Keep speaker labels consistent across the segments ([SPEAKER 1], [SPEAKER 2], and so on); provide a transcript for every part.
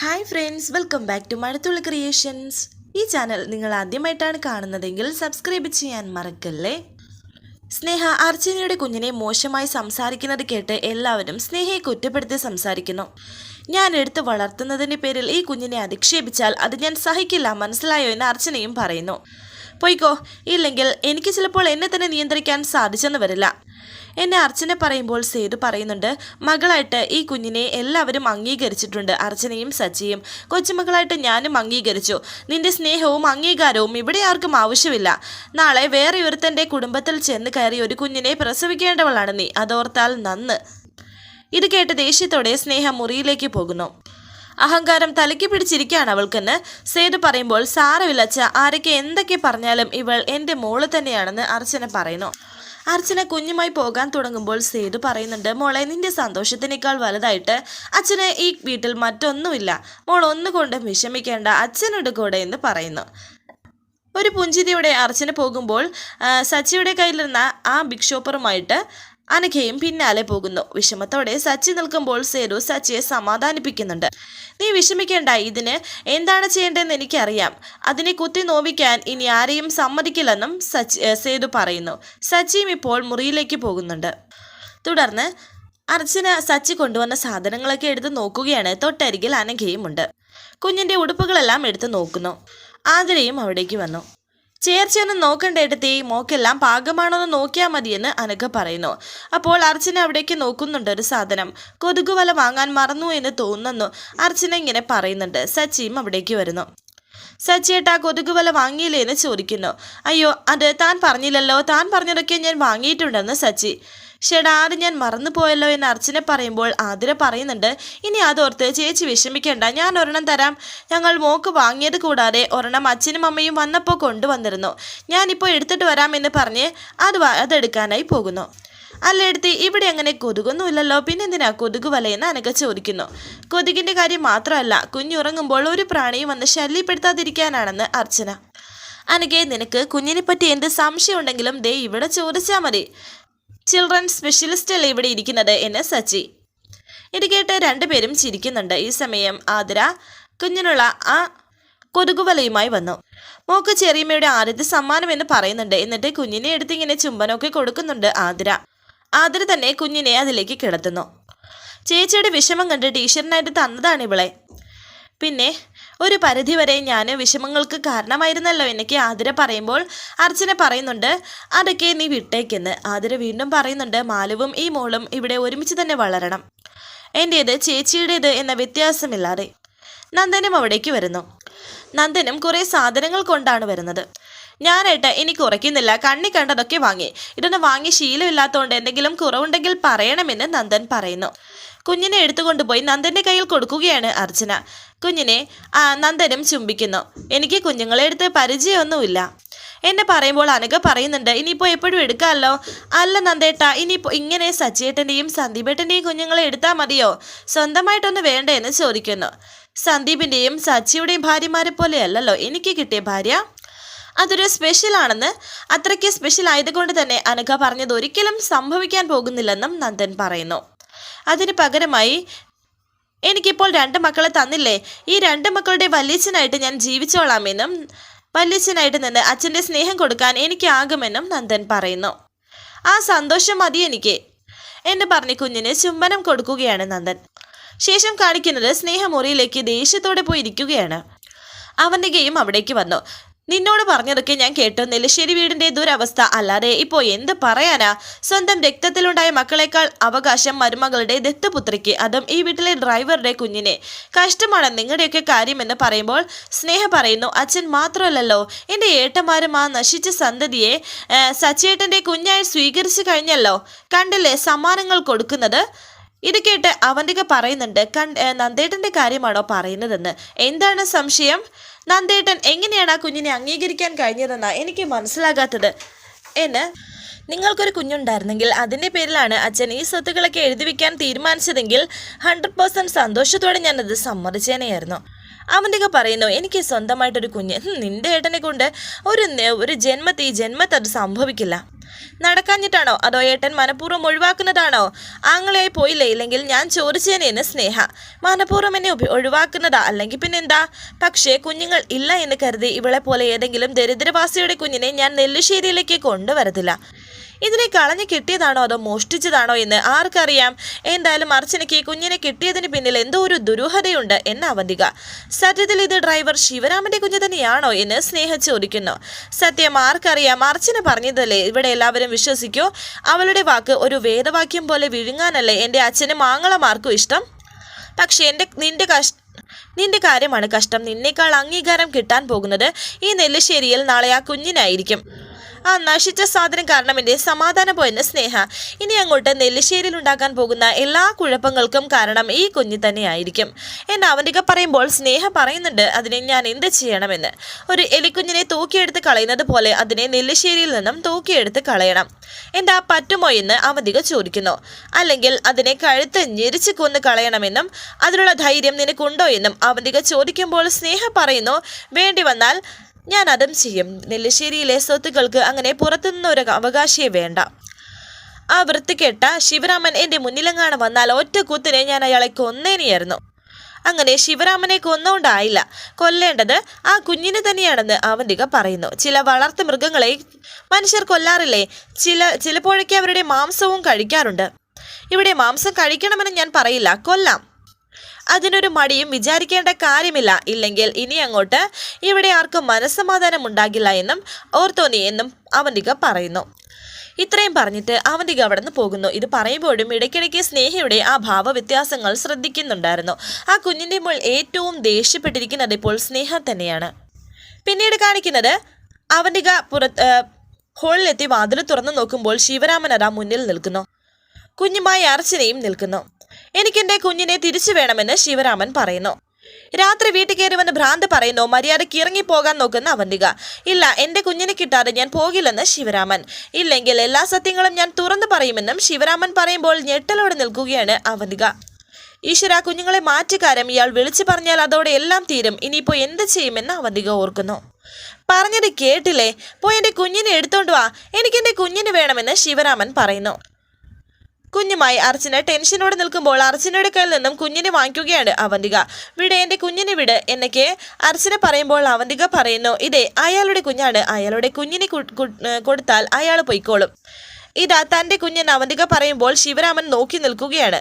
[SPEAKER 1] Hi friends welcome back to Mazhathulli Creations ഈ channel നിങ്ങൾ ആദ്യമായിട്ടാണ് കാണുന്നതെങ്കിൽ സബ്സ്ക്രൈബ് ചെയ്യാൻ മറക്കല്ലേ? സ്നേഹ അർച്ചനയുടെ കുഞ്ഞിനെ മോശമായി സംസാരിക്കുന്നത് കേട്ട് എല്ലാവരും സ്നേഹയെ കുറ്റപ്പെടുത്തി സംസാരിക്കുന്നു. ഞാൻ എടുത്ത് വളർത്തുന്നതിന്റെ പേരിൽ ഈ കുഞ്ഞിനെ അധിക്ഷേപിച്ചാൽ അത് ഞാൻ സഹിക്കില്ല മനസ്സിലായോ എന്ന് അർച്ചനയും പറയുന്നു. പോയിക്കോ. ഇല്ലെങ്കിൽ എനിക്ക് ചിലപ്പോൾ എന്നെ തന്നെ നിയന്ത്രിക്കാൻ സാധിച്ചെന്ന് വരില്ല. എന്നെ അർച്ചന പറയുമ്പോൾ സേതു പറയുന്നുണ്ട് മകളായിട്ട് ഈ കുഞ്ഞിനെ എല്ലാവരും അംഗീകരിച്ചിട്ടുണ്ട് അർച്ചനയും സച്ചിയും. കൊച്ചുമകളായിട്ട് ഞാനും അംഗീകരിച്ചു. നിന്റെ സ്നേഹവും അംഗീകാരവും ഇവിടെ ആർക്കും ആവശ്യമില്ല. നാളെ വേറെ ഒരുത്തന്റെ കുടുംബത്തിൽ ചെന്ന് കയറി ഒരു കുഞ്ഞിനെ പ്രസവിക്കേണ്ടവളാണ് നീ. അതോർത്താൽ നന്ന്. ഇത് കേട്ട് ദേഷ്യത്തോടെ സ്നേഹം മുറിയിലേക്ക് പോകുന്നു. അഹങ്കാരം തലയ്ക്ക് പിടിച്ചിരിക്കുകയാണ് അവൾക്കെന്ന് സേതു പറയുമ്പോൾ സാരമില്ലച്ച ആരൊക്കെ എന്തൊക്കെ പറഞ്ഞാലും ഇവൾ എന്റെ മോൾ തന്നെയാണെന്ന് അർച്ചന പറയുന്നു. അർച്ചന കുഞ്ഞുമായി പോകാൻ തുടങ്ങുമ്പോൾ സേതു പറയുന്നുണ്ട് മോളെ നിന്റെ സന്തോഷത്തിനേക്കാൾ വലുതായിട്ട് അച്ഛന് ഈ വീട്ടിൽ മറ്റൊന്നുമില്ല. മോൾ ഒന്നുകൊണ്ടും വിഷമിക്കേണ്ട അച്ഛനുണ്ട് കൂടെ എന്ന് പറയുന്നു. ഒരു പുഞ്ചിരിയോടെ അർച്ചന പോകുമ്പോൾ സച്ചിയുടെ കയ്യിലിരുന്ന ആ ബിഗ് ഷോപ്പറുമായിട്ട് അനഘയും പിന്നാലെ പോകുന്നു. വിഷമത്തോടെ സച്ചി നിൽക്കുമ്പോൾ സേരു സച്ചിയെ സമാധാനിപ്പിക്കുന്നുണ്ട്. നീ വിഷമിക്കേണ്ട ഇതിന് എന്താണ് ചെയ്യേണ്ടതെന്ന് എനിക്കറിയാം. അതിനെ കുത്തി നോവിക്കാൻ ഇനി ആരെയും സമ്മതിക്കില്ലെന്നും സച്ചി സേതു പറയുന്നു. സച്ചിയും ഇപ്പോൾ മുറിയിലേക്ക് പോകുന്നുണ്ട്. തുടർന്ന് അർച്ചന സച്ചി കൊണ്ടുവന്ന സാധനങ്ങളൊക്കെ എടുത്ത് നോക്കുകയാണ്. തൊട്ടരികിൽ അനഘയും ഉണ്ട്. കുഞ്ഞിന്റെ ഉടുപ്പുകളെല്ലാം എടുത്ത് നോക്കുന്നു. ആതിരയും അവിടേക്ക് വന്നു. ചേർച്ചയൊന്നും നോക്കണ്ട എടുത്തി മോക്കെല്ലാം പാകമാണോ എന്ന് നോക്കിയാൽ മതിയെന്ന് അനഘ പറയുന്നു. അപ്പോൾ അർച്ചന അവിടേക്ക് നോക്കുന്നുണ്ട് ഒരു സാധനം. കൊതുകുവല വാങ്ങാൻ മറന്നു എന്ന് തോന്നുന്നു. അർച്ചന ഇങ്ങനെ പറയുന്നുണ്ട്. സച്ചിയും അവിടേക്ക് വരുന്നു. സച്ചിയേട്ടാ കൊതുകുവല വാങ്ങിയില്ലേ എന്ന് ചോദിക്കുന്നു. അയ്യോ അത് താൻ പറഞ്ഞില്ലല്ലോ. താൻ പറഞ്ഞതൊക്കെ ഞാൻ വാങ്ങിയിട്ടുണ്ടെന്ന് സച്ചി. ഷെടാ അത് ഞാൻ മറന്നു പോയല്ലോ എന്ന് അർച്ചന പറയുമ്പോൾ ആതിര പറയുന്നുണ്ട്. ഇനി അതോർത്ത് ചേച്ചി വിഷമിക്കേണ്ട ഞാൻ ഒരെണ്ണം തരാം. ഞങ്ങൾ മോക്ക് വാങ്ങിയത് കൂടാതെ ഒരെണ്ണം അച്ഛനും അമ്മയും വന്നപ്പോൾ കൊണ്ടുവന്നിരുന്നു. ഞാനിപ്പോൾ എടുത്തിട്ട് വരാമെന്ന് പറഞ്ഞ് അത് അതെടുക്കാനായി പോകുന്നു. അല്ല എടുത്ത് ഇവിടെ അങ്ങനെ കൊതുകൊന്നുമില്ലല്ലോ. പിന്നെന്തിനാ കൊതുക് വലയെന്ന് അനക ചോദിക്കുന്നു. കൊതുകിന്റെ കാര്യം മാത്രമല്ല കുഞ്ഞുറങ്ങുമ്പോൾ ഒരു പ്രാണിയും വന്ന് ശല്യപ്പെടുത്താതിരിക്കാനാണെന്ന് അർച്ചന. അനകെ നിനക്ക് കുഞ്ഞിനെ പറ്റി എന്ത് സംശയം ഉണ്ടെങ്കിലും ദേ ഇവിടെ ചോദിച്ചാൽ മതി. ചിൽഡ്രൻ സ്പെഷ്യലിസ്റ്റ് അല്ലേ ഇവിടെ ഇരിക്കുന്നത് എന്ന് സച്ചി. ഇത് കേട്ട് രണ്ടുപേരും ചിരിക്കുന്നുണ്ട്. ഈ സമയം ആതിര കുഞ്ഞിനുള്ള ആ കൊതുകുവലയുമായി വന്നു. മോക്ക് ചെറിയമ്മയുടെ ആദ്യത്തെ സമ്മാനം എന്ന് പറയുന്നുണ്ട്. എന്നിട്ട് കുഞ്ഞിനെ എടുത്ത് ഇങ്ങനെ ചുംബനമൊക്കെ കൊടുക്കുന്നുണ്ട് ആതിര. ആതിര തന്നെ കുഞ്ഞിനെ അതിലേക്ക് കിടത്തുന്നു. ചേച്ചിയുടെ വിഷമം കണ്ട് ടീച്ചറിനായിട്ട് തന്നതാണ് ഇവളെ. പിന്നെ ഒരു പരിധിവരെ ഞാൻ വിഷമങ്ങൾക്ക് കാരണമായിരുന്നല്ലോ എനിക്ക് ആതിര പറയുമ്പോൾ അർച്ചന പറയുന്നുണ്ട് അതൊക്കെ നീ വിട്ടേക്കെന്ന്. ആതിര വീണ്ടും പറയുന്നുണ്ട് മാലുവും ഈ മോളും ഇവിടെ ഒരുമിച്ച് തന്നെ വളരണം. എന്റേത് ചേച്ചിയുടേത് എന്ന വ്യത്യാസമില്ലാതെ നന്ദനും അവിടേക്ക് വരുന്നു. നന്ദനും കുറേ സാധനങ്ങൾ കൊണ്ടാണ് വരുന്നത്. ഞാനായിട്ട് ഇനി കുറയ്ക്കുന്നില്ല. കണ്ണി കണ്ടതൊക്കെ വാങ്ങി. ഇതൊന്നും വാങ്ങി ശീലമില്ലാത്തതുകൊണ്ട് എന്തെങ്കിലും കുറവുണ്ടെങ്കിൽ പറയണമെന്ന് നന്ദൻ പറയുന്നു. കുഞ്ഞിനെ എടുത്തുകൊണ്ടുപോയി നന്ദന്റെ കയ്യിൽ കൊടുക്കുകയാണ് അർച്ചന. കുഞ്ഞിനെ നന്ദനും ചുംബിക്കുന്നു. എനിക്ക് കുഞ്ഞുങ്ങളെ എടുത്ത് പരിചയമൊന്നുമില്ല. എന്നെ പറയുമ്പോൾ അനഘ പറയുന്നുണ്ട് ഇനിയിപ്പോൾ എപ്പോഴും എടുക്കാമല്ലോ? അല്ല നന്ദേട്ട ഇനിയിപ്പോൾ ഇങ്ങനെ സച്ചിയേട്ടന്റെയും സന്ദീപേട്ടന്റെയും കുഞ്ഞുങ്ങളെ എടുത്താൽ മതിയോ? സ്വന്തമായിട്ടൊന്ന് വേണ്ട? എന്ന് ചോദിക്കുന്നു. സന്ദീപിന്റെയും സച്ചിയുടെയും ഭാര്യമാരെ പോലെയല്ലല്ലോ എനിക്ക് കിട്ടിയ ഭാര്യ? അതൊരു സ്പെഷ്യൽ ആണെന്ന്. അത്രയ്ക്ക് സ്പെഷ്യൽ ആയതുകൊണ്ട് തന്നെ അനഘ പറഞ്ഞത് ഒരിക്കലും സംഭവിക്കാൻ പോകുന്നില്ലെന്നും നന്ദൻ പറയുന്നു. അതിന് പകരമായി എനിക്കിപ്പോൾ രണ്ട് മക്കളെ തന്നില്ലേ? ഈ രണ്ട് മക്കളുടെ വല്യച്ഛനായിട്ട് ഞാൻ ജീവിച്ചോളാമെന്നും വല്യച്ഛനായിട്ട് നിന്ന് അച്ഛന്റെ സ്നേഹം കൊടുക്കാൻ എനിക്കാകുമെന്നും നന്ദൻ പറയുന്നു. ആ സന്തോഷം മതി എനിക്ക് എന്ന് പറഞ്ഞ് കുഞ്ഞിന് ചുംബനം കൊടുക്കുകയാണ് നന്ദൻ. ശേഷം കാണിക്കുന്നത് സ്നേഹമുറിയിലേക്ക് ദേഷ്യത്തോടെ പോയി ഇരിക്കുകയാണ് അവന്റെ ഗെയിം അവിടേക്ക് വന്നു. നിന്നോട് പറഞ്ഞതൊക്കെ ഞാൻ കേട്ടു നെല്ലിശ്ശേരി വീടിന്റെ ദുരവസ്ഥ. അല്ലാതെ ഇപ്പോൾ എന്ത് പറയാനാ? സ്വന്തം രക്തത്തിലുണ്ടായ മക്കളെക്കാൾ അവകാശം മരുമകളുടെ ദത്തുപുത്രിക്ക്. അതും ഈ വീട്ടിലെ ഡ്രൈവറുടെ കുഞ്ഞിനെ. കഷ്ടമാണ് നിങ്ങളുടെയൊക്കെ കാര്യമെന്ന് പറയുമ്പോൾ സ്നേഹ പറയുന്നു. അച്ഛൻ മാത്രമല്ലല്ലോ എന്റെ ഏട്ടന്മാരും ആ നശിച്ച സന്തതിയെ സച്ചേട്ടന്റെ കുഞ്ഞായി സ്വീകരിച്ചു കഴിഞ്ഞല്ലോ. കണ്ടില്ലേ സമ്മാനങ്ങൾ കൊടുക്കുന്നത്? ഇത് കേട്ട് അവന്തിക പറയുന്നുണ്ട് ഏ, നന്ദേട്ടന്റെ കാര്യമാണോ പറയുന്നതെന്ന്? എന്താണ് സംശയം? നന്ദേട്ടൻ എങ്ങനെയാണ് ആ കുഞ്ഞിനെ അംഗീകരിക്കാൻ കഴിഞ്ഞതെന്നാണ് എനിക്ക് മനസ്സിലാകാത്തത്. എന്ന് നിങ്ങൾക്കൊരു കുഞ്ഞുണ്ടായിരുന്നെങ്കിൽ അതിന്റെ പേരിലാണ് അച്ഛൻ ഈ സ്വത്തുക്കളൊക്കെ എഴുതി വെക്കാൻ തീരുമാനിച്ചതെങ്കിൽ ഹൺഡ്രഡ് പേഴ്സന്റ് സന്തോഷത്തോടെ ഞാനത് സമ്മതിച്ചേനെയായിരുന്നു. അവന്റെയൊക്കെ പറയുന്നു എനിക്ക് സ്വന്തമായിട്ടൊരു കുഞ്ഞ്. നിന്റെ ഏട്ടനെ കൊണ്ട് ഒരു ഒരു ജന്മത്തെ ഈ സംഭവിക്കില്ല. നടക്കാഞ്ഞിട്ടാണോ? അതോ ഏട്ടൻ മനഃപൂർവം ഒഴിവാക്കുന്നതാണോ? ആങ്ങളെയായി പോയില്ലേ? ഇല്ലെങ്കിൽ ഞാൻ ചോദിച്ചേനേന്ന് സ്നേഹ. മനഃപൂർവം എന്നെ ഒഴിവാക്കുന്നതാ? അല്ലെങ്കിൽ പിന്നെന്താ? പക്ഷേ കുഞ്ഞുങ്ങൾ ഇല്ല എന്ന് കരുതി ഇവളെ പോലെ ഏതെങ്കിലും ദരിദ്രവാസിയുടെ കുഞ്ഞിനെ ഞാൻ നെല്ലുശ്ശേരിയിലേക്ക് കൊണ്ടുവരത്തില്ല. ഇതിനെ കളഞ്ഞു കിട്ടിയതാണോ അതോ മോഷ്ടിച്ചതാണോ എന്ന് ആർക്കറിയാം. എന്തായാലും അർച്ചനയ്ക്ക് കുഞ്ഞിനെ കിട്ടിയതിന് പിന്നിൽ എന്തോ ഒരു ദുരൂഹതയുണ്ട് എന്ന് അവന്തിക. സത്യത്തിൽ ഇത് ഡ്രൈവർ ശിവരാമന്റെ കുഞ്ഞു തന്നെയാണോ എന്ന് സ്നേഹ ചോദിക്കുന്നു. സത്യം ആർക്കറിയാം. അർച്ചന പറഞ്ഞതല്ലേ? ഇവിടെ എല്ലാവരും വിശ്വസിക്കൂ. അവളുടെ വാക്ക് ഒരു വേദവാക്യം പോലെ വിഴുങ്ങാനല്ലേ എന്റെ അച്ഛനും ആങ്ങളമാർക്കും ഇഷ്ടം? പക്ഷേ എന്റെ നിന്റെ കഷ്ട നിന്റെ കാര്യമാണ് കഷ്ടം. നിന്നേക്കാൾ അംഗീകാരം കിട്ടാൻ പോകുന്നത് ഈ നെല്ലിശ്ശേരിയിൽ നാളെ ആ കുഞ്ഞിനായിരിക്കും. ആ നശിച്ച സാധനം കാരണം സമാധാനം പോയെന്ന് സ്നേഹ. ഇനി അങ്ങോട്ട് നെല്ലിശ്ശേരിയിൽ ഉണ്ടാക്കാൻ പോകുന്ന എല്ലാ കുഴപ്പങ്ങൾക്കും കാരണം ഈ കുഞ്ഞു തന്നെയായിരിക്കും. എന്ന് അവന്റെ പറയുമ്പോൾ സ്നേഹ പറയുന്നുണ്ട് അതിനെ ഞാൻ എന്ത് ചെയ്യണമെന്ന്? ഒരു എലിക്കുഞ്ഞിനെ തൂക്കിയെടുത്ത് കളയുന്നത് പോലെ അതിനെ നെല്ലിശ്ശേരിയിൽ നിന്നും തൂക്കിയെടുത്ത് കളയണം. എന്താ പറ്റുമോ എന്ന് അവധിക ചോദിക്കുന്നു. അല്ലെങ്കിൽ അതിനെ കഴുത്ത് ഞെരിച്ച് കൊന്ന് കളയണമെന്നും അതിനുള്ള ധൈര്യം നിനക്കുണ്ടോ എന്നും അവധിക ചോദിക്കുമ്പോൾ സ്നേഹ പറയുന്നു വേണ്ടി വന്നാൽ ഞാൻ അതും ചെയ്യും. നെല്ലിശ്ശേരിയിലെ സ്വത്തുക്കൾക്ക് അങ്ങനെ പുറത്തുനിന്ന് ഒരു അവകാശിയെ വേണ്ട. ആ വൃത്തികെട്ട ശിവരാമൻ എന്റെ മുന്നിലെങ്ങാണ് വന്നാൽ ഒറ്റ കുത്തിനെ ഞാൻ അയാളെ കൊന്നേനെയായിരുന്നു. അങ്ങനെ ശിവരാമനെ കൊന്നുകൊണ്ടായില്ല കൊല്ലേണ്ടത് ആ കുഞ്ഞിനെ തന്നെയാണെന്ന് അവന്തിക പറയുന്നു. ചില വളർത്തു മൃഗങ്ങളെ മനുഷ്യർ കൊല്ലാറില്ലേ? ചില ചിലപ്പോഴൊക്കെ അവരുടെ മാംസവും കഴിക്കാറുണ്ട്. ഇവിടെ മാംസം കഴിക്കണമെന്ന് ഞാൻ പറയില്ല. കൊല്ലാം. അതിനൊരു മടിയും വിചാരിക്കേണ്ട കാര്യമില്ല. ഇല്ലെങ്കിൽ ഇനി അങ്ങോട്ട് ഇവിടെ ആർക്കും മനസ്സമാധാനം ഉണ്ടാകില്ല എന്നും ഓർത്തോനി എന്നും അവന്തിക പറയുന്നു. ഇത്രയും പറഞ്ഞിട്ട് അവന്തിക അവിടെ നിന്ന് പോകുന്നു. ഇത് പറയുമ്പോഴും ഇടയ്ക്കിടയ്ക്ക് സ്നേഹയുടെ ആ ഭാവവ്യത്യാസങ്ങൾ ശ്രദ്ധിക്കുന്നുണ്ടായിരുന്നു. ആ കുഞ്ഞിന്റെ മുൾ ഏറ്റവും ദേഷ്യപ്പെട്ടിരിക്കുന്നത് ഇപ്പോൾ സ്നേഹ തന്നെയാണ്. പിന്നീട് കാണിക്കുന്നത് അവന്തിക പുറത്ത് ഹോളിലെത്തി വാതിൽ തുറന്നു നോക്കുമ്പോൾ ശിവരാമൻ മുന്നിൽ നിൽക്കുന്നു. കുഞ്ഞുമായി അർച്ചനയും നിൽക്കുന്നു. എനിക്കെന്റെ കുഞ്ഞിനെ തിരിച്ചു വേണമെന്ന് ശിവരാമൻ പറയുന്നു. രാത്രി വീട്ടിൽ കയറി ഭ്രാന്ത് പറയുന്നു. മര്യാദയ്ക്ക് ഇറങ്ങിപ്പോകാൻ നോക്കുന്ന അവന്തിക. ഇല്ല എന്റെ കുഞ്ഞിനെ കിട്ടാതെ ഞാൻ പോകില്ലെന്ന് ശിവരാമൻ. ഇല്ലെങ്കിൽ എല്ലാ സത്യങ്ങളും ഞാൻ തുറന്നു പറയുമെന്നും ശിവരാമൻ പറയുമ്പോൾ ഞെട്ടലോടെ നിൽക്കുകയാണ് അവന്തിക. ഈശ്വര കുഞ്ഞുങ്ങളെ മാറ്റിക്കാരം ഇയാൾ വിളിച്ചു പറഞ്ഞാൽ അതോടെ എല്ലാം തീരും. ഇനിയിപ്പോ എന്ത് ചെയ്യുമെന്ന് അവന്തിക ഓർക്കുന്നു. പറഞ്ഞത് കേട്ടില്ലേ? പോയി എന്റെ കുഞ്ഞിനെ എടുത്തോണ്ട് വാ. എനിക്ക് എന്റെ കുഞ്ഞിന് വേണമെന്ന് ശിവരാമൻ പറയുന്നു. കുഞ്ഞുമായി അർച്ചന ടെൻഷനോടെ നിൽക്കുമ്പോൾ അർച്ചനയുടെ കയ്യിൽ നിന്നും കുഞ്ഞിനെ വാങ്ങിക്കുകയാണ് അവന്തിക. വിടെ എന്റെ കുഞ്ഞിനെ വിട് എന്നൊക്കെ അർച്ചന പറയുമ്പോൾ അവന്തിക പറയുന്നു ഇതേ അയാളുടെ കുഞ്ഞാണ്. അയാളുടെ കുഞ്ഞിനെ കൊടുത്താൽ അയാൾ പൊയ്ക്കോളും. ഇതാ തന്റെ കുഞ്ഞൻ അവന്തിക പറയുമ്പോൾ ശിവരാമൻ നോക്കി നിൽക്കുകയാണ്.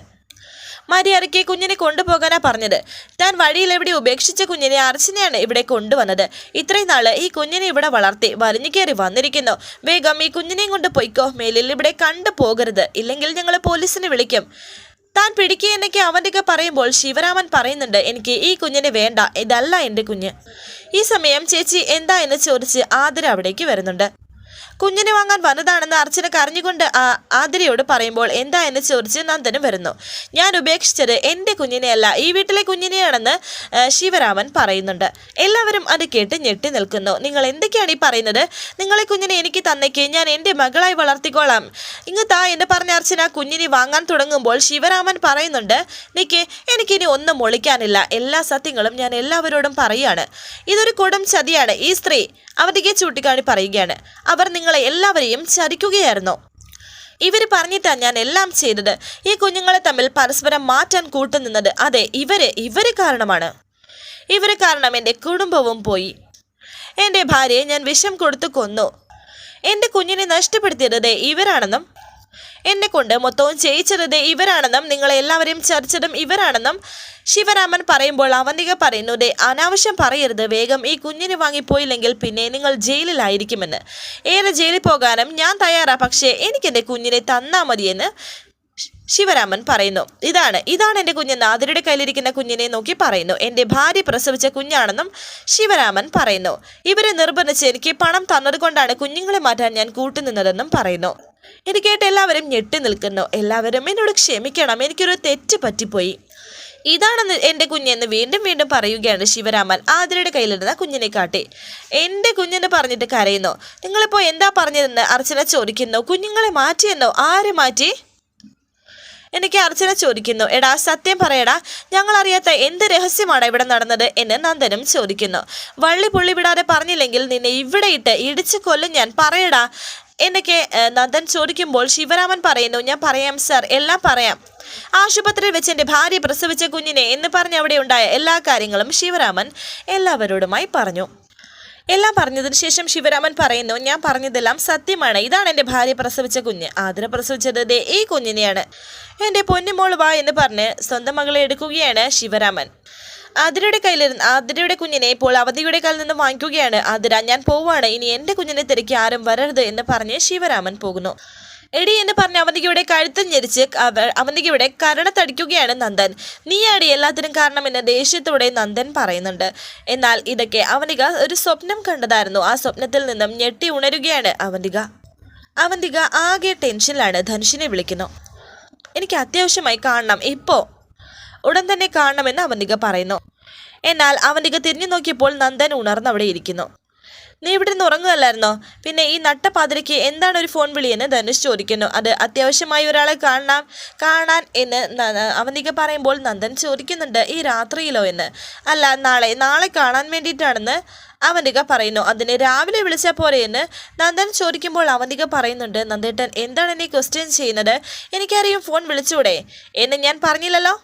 [SPEAKER 1] മര്യാദയ്ക്ക് കുഞ്ഞിനെ കൊണ്ടുപോകാനാ പറഞ്ഞത്. താൻ വഴിയിൽ എവിടെ ഉപേക്ഷിച്ച കുഞ്ഞിനെ അർച്ചനയാണ് ഇവിടെ കൊണ്ടുവന്നത്. ഇത്രയും നാൾ ഈ കുഞ്ഞിനെ ഇവിടെ വളർത്തി വലിഞ്ഞു കയറി വന്നിരിക്കുന്നു. വേഗം ഈ കുഞ്ഞിനെയും കൊണ്ട് പൊയ്ക്കോ. മേലിൽ ഇവിടെ കണ്ടു പോകരുത്. ഇല്ലെങ്കിൽ ഞങ്ങൾ പോലീസിനെ വിളിക്കും. താൻ പിടിക്കുക എന്നൊക്കെ അവന്റെയൊക്കെ പറയുമ്പോൾ ശിവരാമൻ പറയുന്നുണ്ട് എനിക്ക് ഈ കുഞ്ഞിനെ വേണ്ട. ഇതല്ല എന്റെ കുഞ്ഞ്. ഈ സമയം ചേച്ചി എന്താ എന്ന് ചോദിച്ച് ആതിര അവിടേക്ക് വരുന്നുണ്ട്. കുഞ്ഞിനെ വാങ്ങാൻ വന്നതാണെന്ന് അർച്ചന കരഞ്ഞുകൊണ്ട് ആതിരയോട് പറയുമ്പോൾ എന്താ എന്ന് ചോദിച്ച് നന്ദനും വരുന്നു. ഞാൻ ഉപേക്ഷിച്ചത് എന്റെ കുഞ്ഞിനെയല്ല ഈ വീട്ടിലെ കുഞ്ഞിനെയാണെന്ന് ശിവരാമൻ പറയുന്നുണ്ട്. എല്ലാവരും അത് കേട്ട് ഞെട്ടി നിൽക്കുന്നു. നിങ്ങൾ എന്തൊക്കെയാണ് ഈ പറയുന്നത്? നിങ്ങളെ കുഞ്ഞിനെ എനിക്ക് തന്നേക്ക്. ഞാൻ എന്റെ മകളായി വളർത്തിക്കോളാം. ഇങ്ങ് താ എന്ന് പറഞ്ഞ അർച്ചന കുഞ്ഞിനെ വാങ്ങാൻ തുടങ്ങുമ്പോൾ ശിവരാമൻ പറയുന്നുണ്ട് നിക്ക് എനിക്കിനി ഒന്നും ഒളിക്കാനില്ല. എല്ലാ സത്യങ്ങളും ഞാൻ എല്ലാവരോടും പറയുകയാണ് ഇതൊരു കൊടും ചതിയാണ്. ഈ സ്ത്രീ അവധിക്ക് ചൂണ്ടിക്കാണി പറയുകയാണ്. അവർ നിങ്ങളെ എല്ലാവരെയും ചതിക്കുകയായിരുന്നു. ഇവർ പറഞ്ഞിട്ടാണ് ഞാൻ എല്ലാം ചെയ്തത്. ഈ കുഞ്ഞുങ്ങളെ തമ്മിൽ പരസ്പരം മാറ്റാൻ കൂട്ടുനിന്നത് അതെ ഇവർ ഇവർ കാരണമാണ്. ഇവർ കാരണം എന്റെ കുടുംബവും പോയി. എന്റെ ഭാര്യയെ ഞാൻ വിഷം കൊടുത്തു കൊന്നു. എന്റെ കുഞ്ഞിനെ നഷ്ടപ്പെടുത്തിയത് ഇവരാണെന്നും എന്നെ കൊണ്ട് മൊത്തവും ചെയ്യിച്ചത് ഇവരാണെന്നും നിങ്ങളെ എല്ലാവരെയും ചർച്ചതും ഇവരാണെന്നും ശിവരാമൻ പറയുമ്പോൾ അവന്തിക പറയുന്നു ദേ അനാവശ്യം പറയരുത്. വേഗം ഈ കുഞ്ഞിനെ വാങ്ങിപ്പോയില്ലെങ്കിൽ പിന്നെ നിങ്ങൾ ജയിലിലായിരിക്കുമെന്ന്. ഏറെ ജയിലിൽ പോകാനും ഞാൻ തയ്യാറാ പക്ഷേ എനിക്കെന്റെ കുഞ്ഞിനെ തന്നാ മതിയെന്ന് ശിവരാമൻ പറയുന്നു. ഇതാണ് ഇതാണ് എന്റെ കുഞ്ഞ്. നാദരുടെ കയ്യിലിരിക്കുന്ന കുഞ്ഞിനെ നോക്കി പറയുന്നു. എന്റെ ഭാര്യ പ്രസവിച്ച കുഞ്ഞാണെന്നും ശിവരാമൻ പറയുന്നു. ഇവരെ നിർബന്ധിച്ച് എനിക്ക് പണം തന്നതുകൊണ്ടാണ് കുഞ്ഞുങ്ങളെ മാറ്റാൻ ഞാൻ കൂട്ടുനിന്നതെന്നും പറയുന്നു. ഇത് കേട്ട് എല്ലാവരും ഞെട്ടി നിൽക്കുന്നു. എല്ലാവരും എന്നോട് ക്ഷമിക്കണം. എനിക്കൊരു തെറ്റ് പറ്റിപ്പോയി. ഇതാണെന്ന് എന്റെ കുഞ്ഞെന്ന് വീണ്ടും വീണ്ടും പറയുകയാണ് ശിവരാമൻ. ആതിരയുടെ കയ്യിലിരുന്ന കുഞ്ഞിനെ കാട്ടി. എന്റെ കുഞ്ഞെന്ന് പറഞ്ഞിട്ട് കരയുന്നു. നിങ്ങളിപ്പോൾ എന്താ പറഞ്ഞതെന്ന് അർച്ചന ചോദിക്കുന്നു. കുഞ്ഞുങ്ങളെ മാറ്റിയെന്നോ? ആര് മാറ്റി? എനിക്ക് അർച്ചന ചോദിക്കുന്നു. എടാ സത്യം പറയടാ. ഞങ്ങൾ അറിയാത്ത എന്ത് രഹസ്യമാണ് ഇവിടെ നടന്നത് എന്ന് നന്ദനും ചോദിക്കുന്നു. വള്ളി പുള്ളി വിടാതെ പറഞ്ഞില്ലെങ്കിൽ നിന്നെ ഇവിടെ ഇട്ട് ഇടിച്ചു കൊല്ലും ഞാൻ. പറയടാ. എന്നൊക്കെ നന്ദൻ ചോദിക്കുമ്പോൾ ശിവരാമൻ പറയുന്നു ഞാൻ പറയാം സർ എല്ലാം പറയാം. ആശുപത്രിയിൽ വെച്ച് എന്റെ ഭാര്യ പ്രസവിച്ച കുഞ്ഞിനെ എന്ന് പറഞ്ഞ് അവിടെ ഉണ്ടായ എല്ലാ കാര്യങ്ങളും ശിവരാമൻ എല്ലാവരോടുമായി പറഞ്ഞു. എല്ലാം പറഞ്ഞതിന് ശേഷം ശിവരാമൻ പറയുന്നു ഞാൻ പറഞ്ഞതെല്ലാം സത്യമാണ്. ഇതാണ് എന്റെ ഭാര്യ പ്രസവിച്ച കുഞ്ഞ്. ആതിര പ്രസവിച്ചത് ദേ ഈ കുഞ്ഞിനെയാണ്. എന്റെ പൊന്നുമോൾ വാ എന്ന് പറഞ്ഞ് സ്വന്തം മകളെ എടുക്കുകയാണ് ശിവരാമൻ. ആതിരയുടെ കയ്യിലിരുന്ന് ആതിരയുടെ കുഞ്ഞിനെ ഇപ്പോൾ അവധിയുടെ കയ്യിൽ നിന്ന് വാങ്ങിക്കുകയാണ്. ആതിര ഞാൻ പോവാണ്. ഇനി എന്റെ കുഞ്ഞിനെ തിരക്കി ആരും വരരുത് എന്ന് പറഞ്ഞ് ശിവരാമൻ പോകുന്നു. എടി എന്ന് പറഞ്ഞ് അവന്തികയുടെ കഴുത്ത് ഞെരിച്ച് അവ- അവന്തികയുടെ കരണത്തടിക്കുകയാണ് നന്ദൻ. നീയാടി എല്ലാത്തിനും കാരണമെന്ന് ദേഷ്യത്തോടെ നന്ദൻ പറയുന്നുണ്ട്. എന്നാൽ ഇതൊക്കെ അവന്തിക ഒരു സ്വപ്നം കണ്ടതായിരുന്നു. ആ സ്വപ്നത്തിൽ നിന്നും ഞെട്ടി ഉണരുകയാണ് അവന്തിക. അവന്തിക ആകെ ടെൻഷനിലാണ് ധനുഷിനെ വിളിക്കുന്നു. എനിക്ക് അത്യാവശ്യമായി കാണണം. ഇപ്പോ ഉടൻ തന്നെ കാണണമെന്ന് അവന്തിക പറയുന്നു. എന്നാൽ അവന്തിക തിരിഞ്ഞു നോക്കിയപ്പോൾ നന്ദൻ ഉണർന്നവിടെ ഇരിക്കുന്നു. നീ ഇവിടെ നിന്ന് ഉറങ്ങുകയല്ലായിരുന്നോ? പിന്നെ ഈ നട്ടപ്പാതിരയ്ക്ക് എന്താണ് ഒരു ഫോൺ വിളിയെന്ന് ധനുഷ് ചോദിക്കുന്നു. അത് അത്യാവശ്യമായി ഒരാളെ കാണാം കാണാൻ എന്ന് അവന്തിക പറയുമ്പോൾ നന്ദൻ ചോദിക്കുന്നുണ്ട് ഈ രാത്രിയിലോ എന്ന്? അല്ല നാളെ നാളെ കാണാൻ വേണ്ടിയിട്ടാണെന്ന് അവന്തിക പറയുന്നു. അതിന് രാവിലെ വിളിച്ചാൽ എന്ന് നന്ദൻ ചോദിക്കുമ്പോൾ അവന്തിക പറയുന്നുണ്ട് നന്ദേട്ടൻ എന്താണ് എന്നെ ക്വസ്റ്റ്യൻ ചെയ്യുന്നത്? എനിക്കറിയും ഫോൺ വിളിച്ചൂടെ. എന്ന് ഞാൻ പറഞ്ഞില്ലല്ലോ?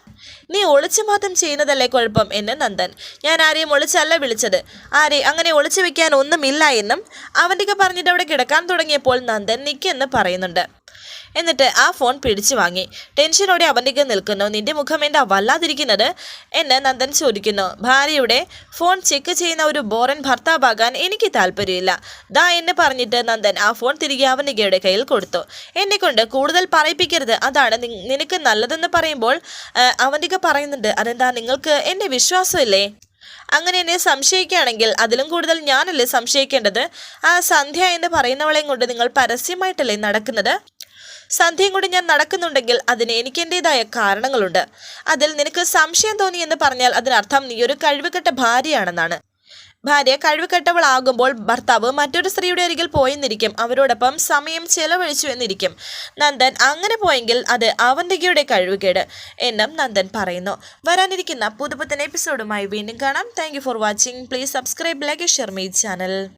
[SPEAKER 1] നീ ഒളിച്ചു മാത്രം ചെയ്യുന്നതല്ലേ കുഴപ്പം എന്ന് നന്ദൻ. ഞാൻ ആരെയും ഒളിച്ചല്ല വിളിച്ചത്. ആരെ അങ്ങനെ ഒളിച്ചു വെക്കാൻ ഒന്നുമില്ല എന്നും അവന്തിക പറഞ്ഞിട്ട് അവിടെ കിടക്കാൻ തുടങ്ങിയപ്പോൾ നന്ദൻ നിക്കെന്ന് പറയുന്നുണ്ട്. എന്നിട്ട് ആ ഫോൺ പിടിച്ചു വാങ്ങി. ടെൻഷനോടെ അവന്തിക നിൽക്കുന്നു. നിന്റെ മുഖം എന്താ വല്ലാതിരിക്കുന്നത്? എന്ന് നന്ദൻ ചോദിക്കുന്നു. ഭാര്യയുടെ ഫോൺ ചെക്ക് ചെയ്യുന്ന ഒരു ബോറൻ ഭർത്താവാകാൻ എനിക്ക് താല്പര്യമില്ല. ദാ എന്ന് പറഞ്ഞിട്ട് നന്ദൻ ആ ഫോൺ തിരികെ അവന്തികയുടെ കയ്യിൽ കൊടുത്തു. എന്നെ കൊണ്ട് കൂടുതൽ പറയിപ്പിക്കരുത്. അതാണ് നിനക്ക് നല്ലതെന്ന് പറയുമ്പോൾ അവന്റെ അവന്തിക പറയുന്നുണ്ട്. അതെന്താ നിങ്ങൾക്ക് എന്റെ വിശ്വാസമില്ലേ? അങ്ങനെ എന്നെ സംശയിക്കുകയാണെങ്കിൽ അതിലും കൂടുതൽ ഞാനല്ലേ സംശയിക്കേണ്ടത്? ആ സന്ധ്യ എന്ന് പറയുന്നവളെയും കൊണ്ട് നിങ്ങൾ പരസ്യമായിട്ടല്ലേ നടക്കുന്നത്? സന്ധ്യയും കൂടി ഞാൻ നടക്കുന്നുണ്ടെങ്കിൽ അതിന് എനിക്ക് എന്റെതായ കാരണങ്ങളുണ്ട്. അതിൽ നിനക്ക് സംശയം തോന്നി എന്ന് പറഞ്ഞാൽ അതിനർത്ഥം നീ ഒരു കഴിവുകെട്ട ഭാര്യയാണെന്നാണ്. ഭാര്യ കഴിവുകെട്ടവളാകുമ്പോൾ ഭർത്താവ് മറ്റൊരു സ്ത്രീയുടെ അരികിൽ പോയെന്നിരിക്കും. അവരോടൊപ്പം സമയം ചെലവഴിച്ചു എന്നിരിക്കും. നന്ദൻ അങ്ങനെ പോയെങ്കിൽ അത് അവന്തികയുടെ കഴിവുകേട് എന്നും നന്ദൻ പറയുന്നു. വരാനിരിക്കുന്ന പുതുപുത്തൻ എപ്പിസോഡുമായി വീണ്ടും കാണാം. Thank for watching please subscribe like share my channel